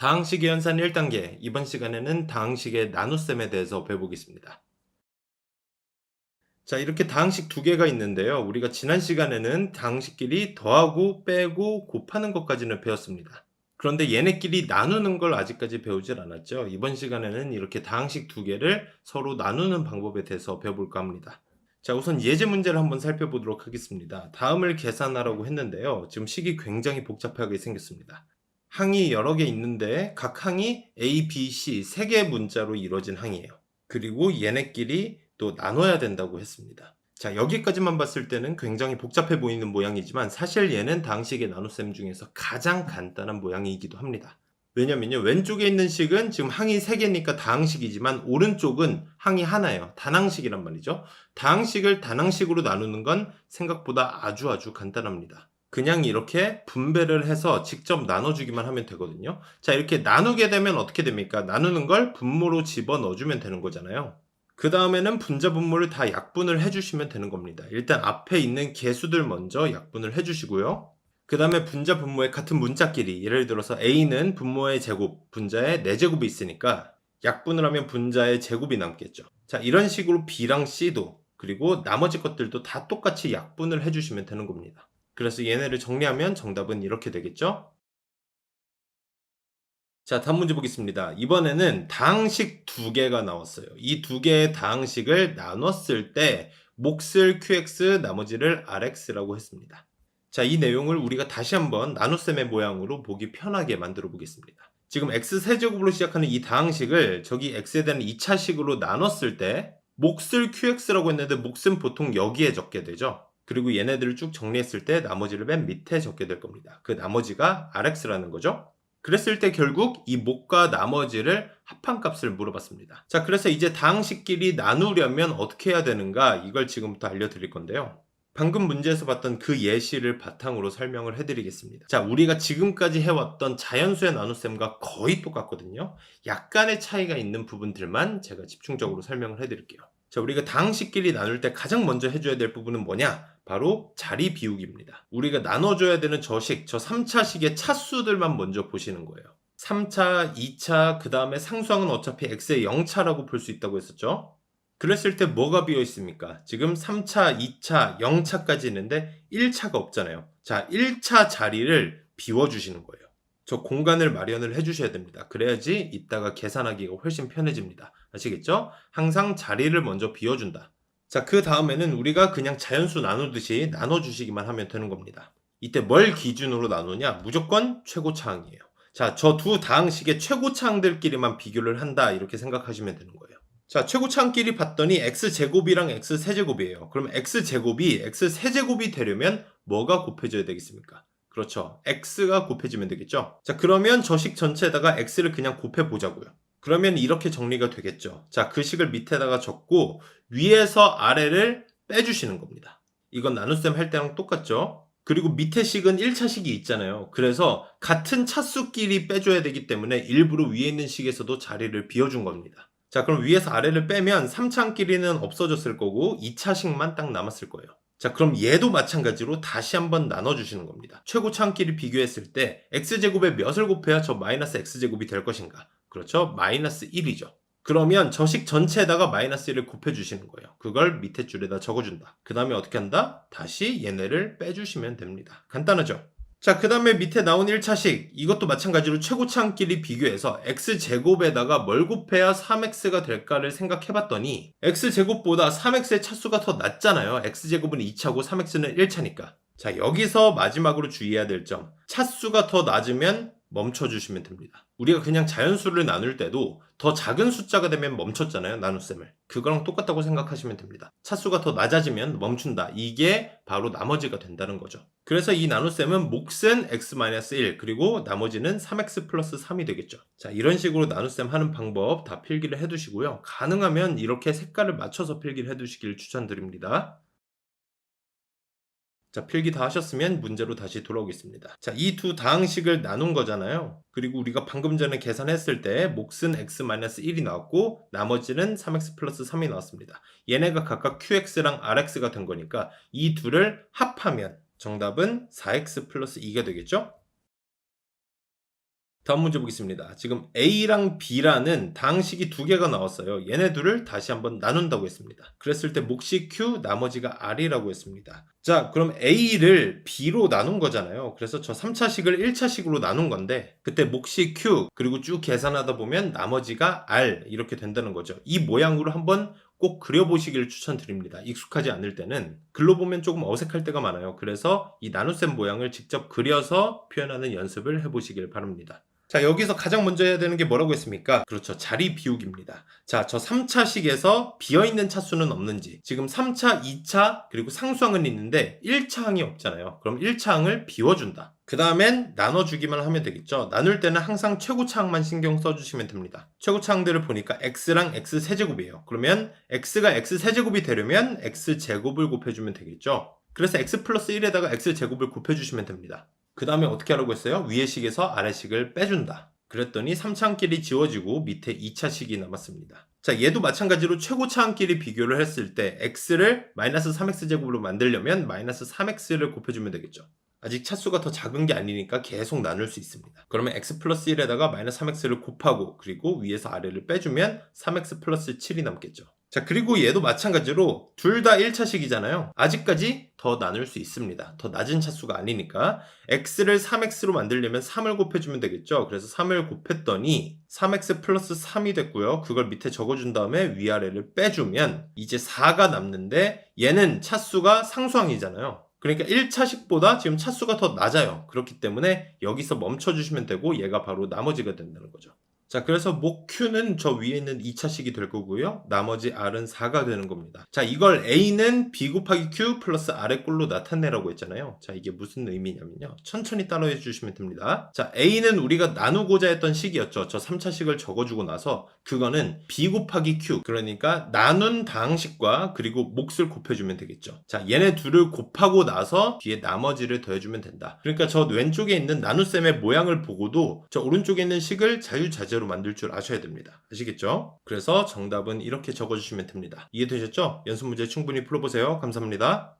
다항식의 연산 1단계, 이번 시간에는 다항식의 나눗셈에 대해서 배워보겠습니다. 자, 이렇게 다항식 두 개가 있는데요. 우리가 지난 시간에는 다항식끼리 더하고 빼고 곱하는 것까지는 배웠습니다. 그런데 얘네끼리 나누는 걸 아직까지 배우질 않았죠. 이번 시간에는 이렇게 다항식 두 개를 서로 나누는 방법에 대해서 배워볼까 합니다. 자, 우선 예제 문제를 한번 살펴보도록 하겠습니다. 다음을 계산하라고 했는데요. 지금 식이 굉장히 복잡하게 생겼습니다. 항이 여러 개 있는데 각 항이 A, B, C 세 개의 문자로 이루어진 항이에요. 그리고 얘네끼리 또 나눠야 된다고 했습니다. 자, 여기까지만 봤을 때는 굉장히 복잡해 보이는 모양이지만 사실 얘는 다항식의 나눗셈 중에서 가장 간단한 모양이기도 합니다. 왜냐면요. 왼쪽에 있는 식은 지금 항이 3개니까 다항식이지만 오른쪽은 항이 하나예요. 단항식이란 말이죠. 다항식을 단항식으로 나누는 건 생각보다 아주 아주 간단합니다. 그냥 이렇게 분배를 해서 직접 나눠주기만 하면 되거든요. 자, 이렇게 나누게 되면 어떻게 됩니까? 나누는 걸 분모로 집어 넣어주면 되는 거잖아요. 그 다음에는 분자 분모를 다 약분을 해주시면 되는 겁니다. 일단 앞에 있는 개수들 먼저 약분을 해주시고요. 그 다음에 분자 분모의 같은 문자끼리 예를 들어서 A는 분모의 제곱, 분자의 4제곱이 있으니까 약분을 하면 분자의 제곱이 남겠죠. 자, 이런 식으로 B랑 C도 그리고 나머지 것들도 다 똑같이 약분을 해주시면 되는 겁니다. 그래서 얘네를 정리하면 정답은 이렇게 되겠죠? 자, 다음 문제 보겠습니다. 이번에는 다항식 두 개가 나왔어요. 이 두 개의 다항식을 나눴을 때 몫을 QX, 나머지를 RX라고 했습니다. 자, 이 내용을 우리가 다시 한번 나눗셈의 모양으로 보기 편하게 만들어 보겠습니다. 지금 X세제곱으로 시작하는 이 다항식을 저기 X에 대한 2차식으로 나눴을 때 몫을 QX라고 했는데 몫은 보통 여기에 적게 되죠. 그리고 얘네들을 쭉 정리했을 때 나머지를 맨 밑에 적게 될 겁니다. 그 나머지가 RX라는 거죠. 그랬을 때 결국 이 목과 나머지를 합한 값을 물어봤습니다. 자, 그래서 이제 다항식끼리 나누려면 어떻게 해야 되는가 이걸 지금부터 알려드릴 건데요. 방금 문제에서 봤던 그 예시를 바탕으로 설명을 해드리겠습니다. 자, 우리가 지금까지 해왔던 자연수의 나눗셈과 거의 똑같거든요. 약간의 차이가 있는 부분들만 제가 집중적으로 설명을 해드릴게요. 자, 우리가 다항식끼리 나눌 때 가장 먼저 해줘야 될 부분은 뭐냐? 바로 자리 비우기입니다. 우리가 나눠줘야 되는 저식, 저 3차식의 차수들만 먼저 보시는 거예요. 3차, 2차, 그 다음에 상수항은 어차피 x의 0차라고 볼 수 있다고 했었죠? 그랬을 때 뭐가 비어 있습니까? 지금 3차, 2차, 0차까지 있는데 1차가 없잖아요. 자, 1차 자리를 비워주시는 거예요. 저 공간을 마련을 해주셔야 됩니다. 그래야지 이따가 계산하기가 훨씬 편해집니다. 아시겠죠? 항상 자리를 먼저 비워준다. 자, 그 다음에는 우리가 그냥 자연수 나누듯이 나눠주시기만 하면 되는 겁니다. 이때 뭘 기준으로 나누냐? 무조건 최고차항이에요. 자, 저 두 다항식의 최고차항들끼리만 비교를 한다. 이렇게 생각하시면 되는 거예요. 자, 최고차항끼리 봤더니 x제곱이랑 x세제곱이에요. 그럼 x제곱이 x세제곱이 되려면 뭐가 곱해져야 되겠습니까? 그렇죠. x가 곱해지면 되겠죠. 자, 그러면 저식 전체에다가 x를 그냥 곱해 보자고요. 그러면 이렇게 정리가 되겠죠. 자, 그 식을 밑에다가 적고 위에서 아래를 빼주시는 겁니다. 이건 나눗셈 할 때랑 똑같죠. 그리고 밑에 식은 1차식이 있잖아요. 그래서 같은 차수끼리 빼줘야 되기 때문에 일부러 위에 있는 식에서도 자리를 비워준 겁니다. 자, 그럼 위에서 아래를 빼면 3차끼리는 없어졌을 거고 2차식만 딱 남았을 거예요. 자, 그럼 얘도 마찬가지로 다시 한번 나눠주시는 겁니다. 최고차항끼리 비교했을 때 x제곱에 몇을 곱해야 저 마이너스 x제곱이 될 것인가? 그렇죠? 마이너스 1이죠. 그러면 저식 전체에다가 마이너스 1을 곱해주시는 거예요. 그걸 밑에 줄에다 적어준다. 그 다음에 어떻게 한다? 다시 얘네를 빼주시면 됩니다. 간단하죠? 자, 그 다음에 밑에 나온 1차식. 이것도 마찬가지로 최고차항끼리 비교해서 x제곱에다가 뭘 곱해야 3x가 될까를 생각해봤더니 x제곱보다 3x의 차수가 더 낮잖아요. x제곱은 2차고 3x는 1차니까. 자, 여기서 마지막으로 주의해야 될 점. 차수가 더 낮으면 멈춰주시면 됩니다. 우리가 그냥 자연수를 나눌 때도 더 작은 숫자가 되면 멈췄잖아요. 나눗셈을. 그거랑 똑같다고 생각하시면 됩니다. 차수가 더 낮아지면 멈춘다. 이게 바로 나머지가 된다는 거죠. 그래서 이 나눗셈은 몫은 x-1 그리고 나머지는 3x 플러스 3이 되겠죠. 자 이런 식으로 나눗셈 하는 방법 다 필기를 해두시고요. 가능하면 이렇게 색깔을 맞춰서 필기를 해두시길 추천드립니다. 자, 필기 다 하셨으면 문제로 다시 돌아오겠습니다. 자, 이 두 다항식을 나눈 거잖아요. 그리고 우리가 방금 전에 계산했을 때 몫은 x-1이 나왔고 나머지는 3x 플러스 3이 나왔습니다. 얘네가 각각 qx랑 rx가 된 거니까 이 둘을 합하면 정답은 4x 플러스 2가 되겠죠? 다음 문제 보겠습니다. 지금 A랑 B라는 다항식이 두 개가 나왔어요. 얘네 둘을 다시 한번 나눈다고 했습니다. 그랬을 때 몫이 Q, 나머지가 R이라고 했습니다. 자, 그럼 A를 B로 나눈 거잖아요. 그래서 저 3차식을 1차식으로 나눈 건데, 그때 몫이 Q, 그리고 쭉 계산하다 보면 나머지가 R, 이렇게 된다는 거죠. 이 모양으로 한번 꼭 그려보시길 추천드립니다. 익숙하지 않을 때는 글로 보면 조금 어색할 때가 많아요. 그래서 이 나눗셈 모양을 직접 그려서 표현하는 연습을 해보시길 바랍니다. 자, 여기서 가장 먼저 해야 되는 게 뭐라고 했습니까? 그렇죠. 자리 비우기입니다. 자, 저 3차식에서 비어있는 차수는 없는지. 지금 3차, 2차, 그리고 상수항은 있는데 1차항이 없잖아요. 그럼 1차항을 비워준다. 그 다음엔 나눠주기만 하면 되겠죠. 나눌 때는 항상 최고차항만 신경 써주시면 됩니다. 최고차항들을 보니까 x랑 x 세제곱이에요. 그러면 x가 x 세제곱이 되려면 x 제곱을 곱해주면 되겠죠. 그래서 x 플러스 1에다가 x 제곱을 곱해주시면 됩니다. 그 다음에 어떻게 하라고 했어요? 위의 식에서 아래 식을 빼준다. 그랬더니 3차항끼리 지워지고 밑에 2차식이 남았습니다. 자, 얘도 마찬가지로 최고차항끼리 비교를 했을 때 x를 마이너스 3x제곱으로 만들려면 마이너스 3x를 곱해주면 되겠죠. 아직 차수가 더 작은 게 아니니까 계속 나눌 수 있습니다. 그러면 x 플러스 1에다가 마이너스 3x를 곱하고 그리고 위에서 아래를 빼주면 3x 플러스 7이 남겠죠. 자, 그리고 얘도 마찬가지로 둘 다 1차식이잖아요. 아직까지 더 나눌 수 있습니다. 더 낮은 차수가 아니니까 x를 3x로 만들려면 3을 곱해주면 되겠죠. 그래서 3을 곱했더니 3x 플러스 3이 됐고요. 그걸 밑에 적어준 다음에 위아래를 빼주면 이제 4가 남는데 얘는 차수가 상수항이잖아요. 그러니까 1차식보다 지금 차수가 더 낮아요. 그렇기 때문에 여기서 멈춰주시면 되고 얘가 바로 나머지가 된다는 거죠. 자, 그래서 목 Q는 저 위에 있는 2차식이 될 거고요. 나머지 R은 4가 되는 겁니다. 자, 이걸 A는 B 곱하기 Q 플러스 R의 꼴로 나타내라고 했잖아요. 자, 이게 무슨 의미냐면요. 천천히 따라해 주시면 됩니다. 자, A는 우리가 나누고자 했던 식이었죠. 저 3차식을 적어주고 나서 그거는 B 곱하기 Q. 그러니까 나눈 다항식과 그리고 몫을 곱해주면 되겠죠. 자, 얘네 둘을 곱하고 나서 뒤에 나머지를 더해주면 된다. 그러니까 저 왼쪽에 있는 나눗셈의 모양을 보고도 저 오른쪽에 있는 식을 자유자재 로 만들 줄 아셔야 됩니다. 아시겠죠? 그래서 정답은 이렇게 적어주시면 됩니다. 이해되셨죠? 연습 문제 충분히 풀어보세요. 감사합니다.